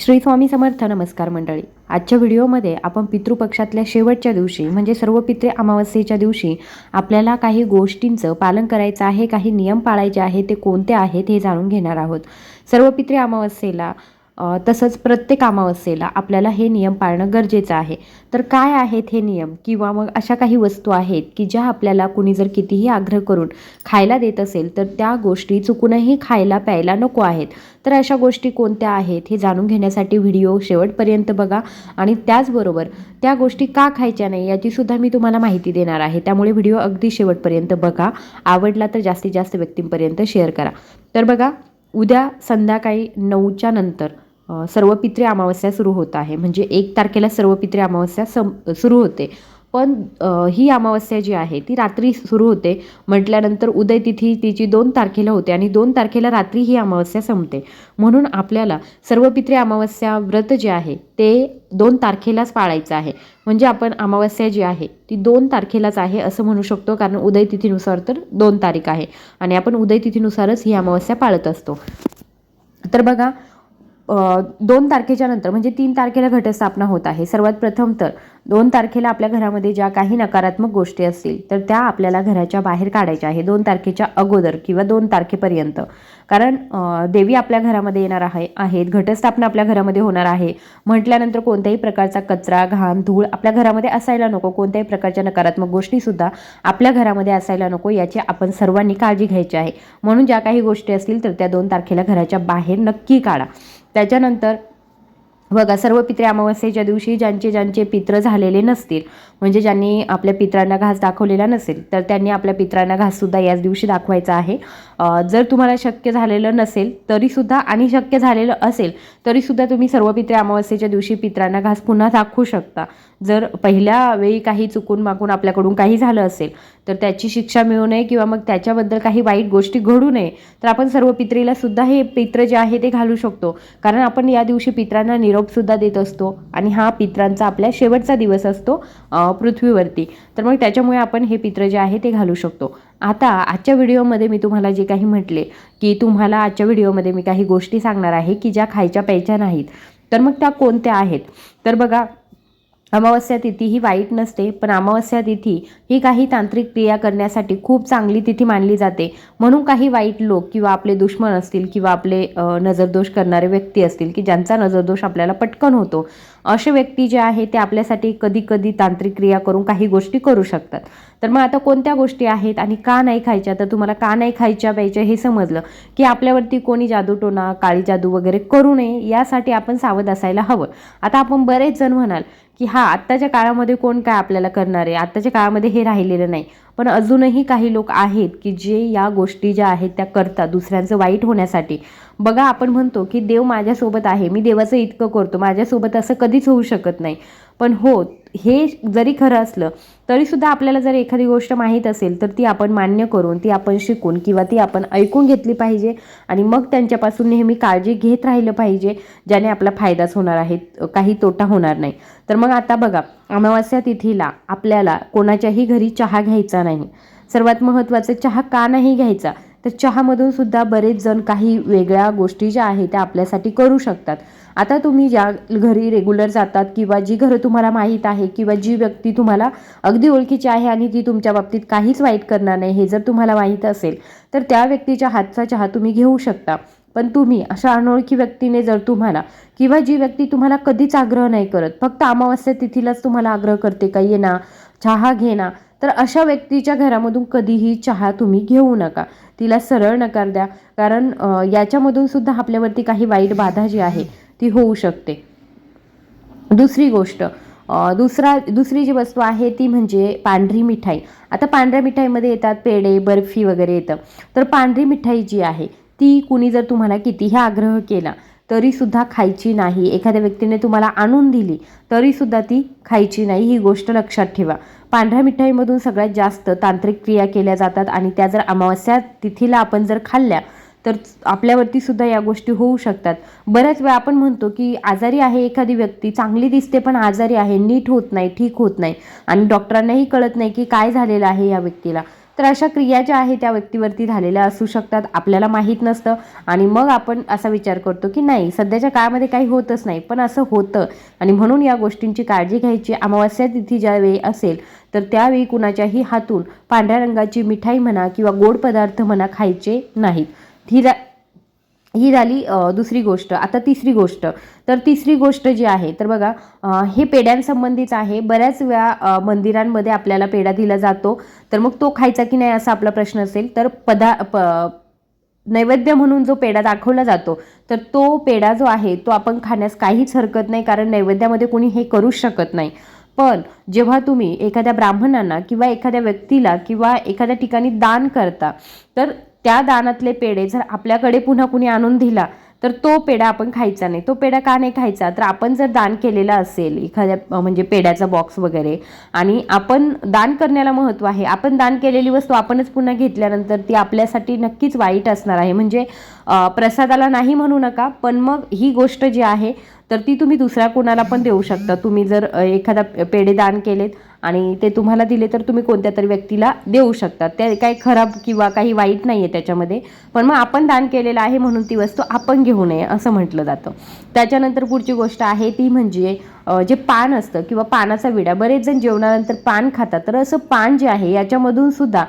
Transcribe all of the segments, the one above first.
श्री स्वामी समर्थ नमस्कार मंडळी. आजच्या व्हिडिओमध्ये आपण पितृपक्षातल्या शेवटच्या दिवशी म्हणजे सर्व पित्रे अमावस्येच्या दिवशी आपल्याला काही गोष्टींचं पालन करायचं आहे काही नियम पाळायचे आहे ते कोणते आहेत हे जाणून घेणार आहोत. सर्व पित्रे अमावस्येला तसंच प्रत्येक अमावस्येला आपल्याला हे नियम पाळणं गरजेचं आहे. तर काय आहेत हे नियम? किंवा मग अशा काही वस्तू आहेत की ज्या आपल्याला कुणी जर कितीही आग्रह करून खायला देत असेल तर त्या गोष्टी चुकूनही खायला प्यायला नको आहेत. तर अशा गोष्टी कोणत्या आहेत हे जाणून घेण्यासाठी व्हिडिओ शेवटपर्यंत बघा. आणि त्याचबरोबर त्या गोष्टी का खायच्या नाही याचीसुद्धा मी तुम्हाला माहिती देणार आहे. त्यामुळे व्हिडिओ अगदी शेवटपर्यंत बघा. आवडला तर जास्तीत जास्त व्यक्तींपर्यंत शेअर करा. तर बघा उद्या संध्याकाळी नऊच्या नंतर सर्व पित्रे अमावस्या सुरू होत आहे. म्हणजे एक तारखेला सर्व पित्रे अमावस्या सम सुरू होते. पण ही अमावस्या जी आहे ती रात्री सुरू होते. म्हटल्यानंतर उदय तिथी तिची दोन तारखेला होते आणि दोन तारखेला रात्री ही अमावस्या संपते. म्हणून आपल्याला सर्व पित्रे अमावस्या व्रत जे आहे ते दोन तारखेलाच पाळायचं आहे. म्हणजे आपण अमावस्या जी आहे ती दोन तारखेलाच आहे असं म्हणू शकतो. कारण उदय तिथीनुसार तर दोन तारीख आहे. आणि आपण उदय तिथीनुसारच ही अमावस्या पाळत असतो. तर बघा दोन तारखेच्या नंतर म्हणजे तीन तारखेला घटस्थापना होत आहे. सर्वात प्रथम तर दोन तारखेला आपल्या घरामध्ये ज्या काही नकारात्मक गोष्टी असतील तर त्या आपल्याला घराच्या बाहेर काढायच्या आहे दोन तारखेच्या अगोदर किंवा दोन तारखेपर्यंत. कारण देवी आपल्या घरामध्ये येणार आहे आहेत घटस्थापना आपल्या घरामध्ये होणार आहे. म्हटल्यानंतर कोणत्याही प्रकारचा कचरा घाण धूळ आपल्या घरामध्ये असायला नको. कोणत्याही प्रकारच्या नकारात्मक गोष्टीसुद्धा आपल्या घरामध्ये असायला नको याची आपण सर्वांनी काळजी घ्यायची आहे. म्हणून ज्या काही गोष्टी असतील तर त्या दोन तारखेला घराच्या बाहेर नक्की काढा. त्याच्यानंतर बघा सर्व पित्रे अमावस्येच्या दिवशी ज्यांचे ज्यांचे पित्र झालेले नसतील म्हणजे ज्यांनी आपल्या पित्रांना घास दाखवलेला नसेल तर त्यांनी आपल्या पित्रांना घाससुद्धा याच दिवशी दाखवायचा आहे. जर तुम्हाला शक्य झालेलं नसेल तरीसुद्धा आणि शक्य झालेलं असेल तरीसुद्धा तुम्ही सर्व पित्रे अमावस्येच्या दिवशी पित्रांना घास पुन्हा दाखवू शकता. जर पहिल्या वेळी काही चुकून मागून आपल्याकडून काही झालं असेल तर त्याची शिक्षा मिळू नये किंवा मग त्याच्याबद्दल काही वाईट गोष्टी घडू नये तर आपण सर्व पित्रीला सुद्धा हे पित्र जे आहे ते घालू शकतो. कारण आपण या दिवशी पित्रांना निरोप सुद्धा देत असतो आणि हा पित्रांचा आपल्या शेवटचा दिवस असतो पृथ्वीवरती. तर मग त्याच्यामुळे आपण हे पित्र जे आहे ते घालू शकतो. आता आजच्या व्हिडिओमध्ये मी तुम्हाला जे काही म्हटले की तुम्हाला आजच्या व्हिडिओमध्ये मी काही गोष्टी सांगणार आहे की ज्या खायच्या प्यायच्या नाहीत. तर मग त्या कोणत्या आहेत? तर बघा अमावस्या तिथी ही वाईट नसते पण अमावस्या तिथी ही काही तांत्रिक क्रिया करण्यासाठी खूप चांगली तिथी मानली जाते. म्हणून काही वाईट लोक किंवा आपले दुश्मन असतील किंवा आपले नजरदोष करणारे व्यक्ती असतील की ज्यांचा नजरदोष आपल्याला पटकन होतो. असे व्यक्ती जे आहे ते आपल्यासाठी कधी कधी तांत्रिक क्रिया करून काही गोष्टी करू शकतात. तर मग आता कोणत्या गोष्टी आहेत आणि का नाही खायच्या? तर तुम्हाला का नाही खायच्या प्यायच्या हे समजलं की आपल्यावरती कोणी जादूटोना काळी जादू वगैरे करू नये यासाठी आपण सावध असायला हवं. आता आपण बरेच जण म्हणाल की हा आत्ताच्या काळामध्ये कोण काय आपल्याला करणार आहे? आत्ताच्या काळामध्ये हे राहिलेलं नाही. पण अजूनही काही लोक आहेत की जे या गोष्टी ज्या आहेत त्या करतात दुसऱ्यांचं वाईट होण्यासाठी. बघा आपण म्हणतो की देव माझ्यासोबत आहे मी देवाचं इतकं करतो माझ्यासोबत असं कधीच होऊ शकत नाही. पण हो हे जरी खरं असलं तरीसुद्धा आपल्याला जर एखादी गोष्ट माहीत असेल तर ती आपण मान्य करून ती आपण शिकून किंवा ती आपण ऐकून घेतली पाहिजे आणि मग त्यांच्यापासून नेहमी काळजी घेत राहिलं पाहिजे ज्याने आपला फायदाच होणार आहे काही तोटा होणार नाही. तर मग आता बघा अमावास्या तिथीला आपल्याला कोणाच्याही घरी चहा घ्यायचा नाही. सर्वात महत्त्वाचं चहा का नाही घ्यायचा? तर चहामधून सुद्धा बरेच जण काही वेगळ्या गोष्टी ज्या आहेत त्या आपल्यासाठी करू शकतात. आता तुम्ही ज्या घरी रेग्युलर जातात किंवा जी घरं तुम्हाला माहीत आहे किंवा जी व्यक्ती तुम्हाला अगदी ओळखीची आहे आणि ती तुमच्या बाबतीत काहीच वाईट करणार नाही हे जर तुम्हाला माहीत असेल तर त्या व्यक्तीच्या हातचा चहा तुम्ही घेऊ शकता. पण तुम्ही अशा अनोळखी व्यक्तीने जर तुम्हाला किंवा जी व्यक्ती तुम्हाला कधीच आग्रह नाही करत फक्त अमावस्या तिथीलाच तुम्हाला आग्रह करते का ये ना चहा घे ना. तर अशा व्यक्तीच्या घरामधून कधीही चहा तुम्ही घेऊ नका. तिला सरळ नकार द्या. कारण याच्यामधून सुद्धा आपल्यावरती काही वाईट बाधा जी आहे ती होऊ शकते. दुसरी गोष्ट दुसरा दुसरी जी वस्तू आहे ती म्हणजे पांढरी मिठाई. आता पांढऱ्या मिठाईमध्ये येतात पेढे बर्फी वगैरे येतं. तर पांढरी मिठाई जी आहे ती कुणी जर तुम्हाला कितीही आग्रह केला तरीसुद्धा खायची नाही. एखाद्या व्यक्तीने तुम्हाला आणून दिली तरीसुद्धा ती खायची नाही. ही गोष्ट लक्षात ठेवा. पांढऱ्या मिठाईमधून सगळ्यात जास्त तांत्रिक क्रिया केल्या जातात आणि त्या जर अमावस्या तिथीला आपण जर खाल्ल्या तर आपल्यावरती सुद्धा या गोष्टी होऊ शकतात. बऱ्याच वेळा आपण म्हणतो की आजारी आहे एखादी व्यक्ती चांगली दिसते पण आजारी आहे नीट होत नाही ठीक होत नाही आणि डॉक्टरांनाही कळत नाही की काय झालेलं आहे या व्यक्तीला. तर अशा क्रिया ज्या आहे त्या व्यक्तीवरती झालेल्या असू शकतात आपल्याला माहीत नसतं. आणि मग आपण असा विचार करतो की नाही सध्याच्या काळामध्ये काही होतच नाही पण असं होतं. आणि म्हणून या गोष्टींची काळजी घ्यायची. अमावस्या तिथी ज्यावेळी असेल तर त्यावेळी कुणाच्याही हातून पांढऱ्या रंगाची मिठाई म्हणा किंवा गोड पदार्थ म्हणा खायचे नाहीत. ही ही झाली दुसरी गोष्ट. आता तिसरी गोष्ट. तर तिसरी गोष्ट जी आहे तर बघा हे पेड्यांसंबंधीच आहे. बऱ्याच वेळा मंदिरांमध्ये आपल्याला पेढा दिला जातो. तर मग तो खायचा की नाही असा आपला प्रश्न असेल. तर पदा प नैवेद्य म्हणून जो पेढा दाखवला जातो तर तो पेढा जो आहे तो आपण खाण्यास काहीच हरकत नाही कारण नैवेद्यामध्ये कोणी हे करूच शकत नाही. पण जेव्हा तुम्ही एखाद्या ब्राह्मणांना किंवा एखाद्या व्यक्तीला किंवा एखाद्या ठिकाणी दान करता तर त्या दानातले पेढे जर आपल्याकडे पुन्हा कुणी आणून दिला तर तो पेढा आपण खायचा नाही. तो पेढा का नाही खायचा? तर आपण जर दान केलेला असेल एखाद्या म्हणजे पेढ्याचा बॉक्स वगैरे आणि आपण दान करण्याला महत्त्व आहे आपण दान केलेली वस्तू आपणच पुन्हा घेतल्यानंतर ती आपल्यासाठी नक्कीच वाईट असणार आहे. म्हणजे प्रसादाला नाही म्हणू नका पण मग ही गोष्ट जी आहे तर ती तुम्ही दुसऱ्या कोणाला पण देऊ शकता. तुम्ही जर एखादा पेढे दान केलेत आणि ते तुम्हाला दिले तर तुम्ही कोणत्या तरी व्यक्तीला देऊ शकता. ते काही खराब किंवा काही वाईट नाही आहे त्याच्यामध्ये पण मग आपण दान केलेलं आहे म्हणून ती वस्तू आपण घेऊ नये असं म्हटलं जातं. त्याच्यानंतर पुढची गोष्ट आहे ती म्हणजे जे पान असतं किंवा पानाचा विडा बरेच जण जेवणानंतर पान खातात. तर असं पान जे आहे याच्यामधून सुद्धा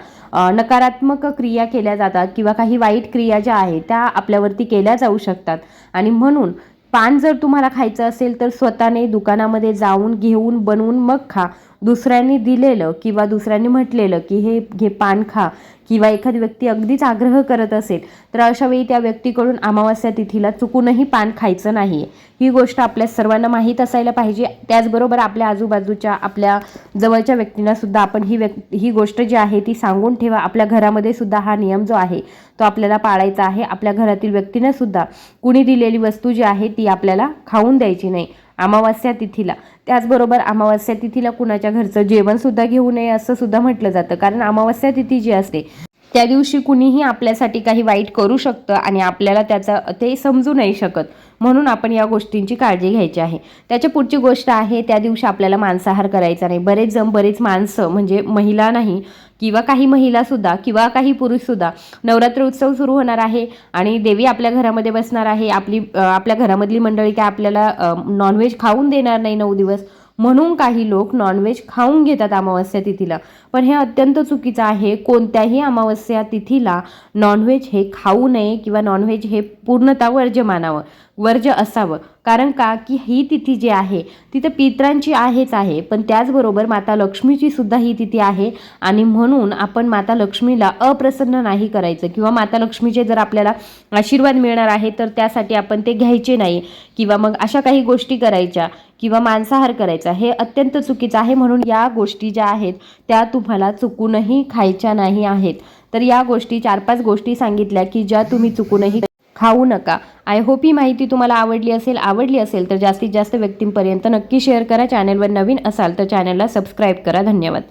नकारात्मक क्रिया केल्या जातात किंवा काही वाईट क्रिया ज्या आहेत त्या आपल्यावरती केल्या जाऊ शकतात. आणि म्हणून पान जर तुम्हाला खायचं असेल तर स्वतःने दुकानामध्ये जाऊन घेऊन बनवून मग खा. दुसऱ्यांनी दिलेलं किंवा दुसऱ्यांनी म्हटलेलं की हे घे पान खा किंवा एखादी व्यक्ती अगदीच आग्रह करत असेल तर अशा वेळी त्या व्यक्तीकडून अमावस्या तिथीला चुकूनही पान खायचं नाही ही गोष्ट आपल्या सर्वांना माहीत असायला पाहिजे. त्याचबरोबर आपल्या आजूबाजूच्या आपल्या जवळच्या व्यक्तींना सुद्धा आपण ही व्यक् ही गोष्ट जी आहे ती सांगून ठेवा. आपल्या घरामध्ये सुद्धा हा नियम जो आहे तो आपल्याला पाळायचा आहे. आपल्या घरातील व्यक्तींना सुद्धा कुणी दिलेली वस्तू जी आहे ती आपल्याला खाऊन द्यायची नाही. अमावास्या तिथीला. त्याचबरोबर अमावास्या तिथीला कुणाच्या घरचं जेवणसुद्धा घेऊ नये असं सुद्धा म्हटलं जातं. कारण अमावस्या तिथी जी असते त्या दिवशी कुणीही आपल्यासाठी काही वाईट करू शकतं आणि आपल्याला त्याचं ते समजू नाही शकत. म्हणून आपण या गोष्टींची काळजी घ्यायची आहे. त्याच्या पुढची गोष्ट आहे त्या दिवशी आपल्याला मांसाहार करायचा नाही. बरेच जण बरेच माणसं म्हणजे महिला नाही किंवा काही महिलासुद्धा किंवा काही पुरुषसुद्धा नवरात्र उत्सव सुरू होणार आहे आणि देवी आपल्या घरामध्ये बसणार आहे. आपली आपल्या घरामधली मंडळी काय आपल्याला नॉनव्हेज खाऊन देणार नाही नऊ दिवस? म्हणून काही लोक नॉनव्हेज खाऊन घेतात अमावस्या तिथीला. पण हे अत्यंत चुकीचं आहे. कोणत्याही अमावस्या तिथीला नॉनव्हेज हे खाऊ नये किंवा नॉनव्हेज हे पूर्णतः वर्ज्य मानावं वर्ज्य असावं. कारण का? की ही तिथी जी आहे तिथं पित्रांची आहेच आहे. पण त्याचबरोबर माता लक्ष्मीची सुद्धा ही तिथी आहे आणि म्हणून आपण माता लक्ष्मीला अप्रसन्न नाही करायचं. किंवा माता लक्ष्मीचे जर आपल्याला आशीर्वाद मिळणार आहे तर त्यासाठी आपण ते घ्यायचे नाही. किंवा मग अशा काही गोष्टी करायच्या किंवा मांसाहार करायचा हे अत्यंत चुकीचं आहे म्हणून या गोष्टी ज्या आहेत त्या तुम्हाला चुकूनही खायच्या नाही आहेत. तर या गोष्टी चार पाच गोष्टी सांगितल्या की ज्या तुम्ही चुकूनही खाऊ नका. आय होप ही माहिती तुम्हाला आवडली असेल आवडली असेल तर जास्तीत जास्त व्यक्तींपर्यंत नक्की शेअर करा. चॅनलवर नवीन असाल तर चॅनलला सबस्क्राईब करा. धन्यवाद.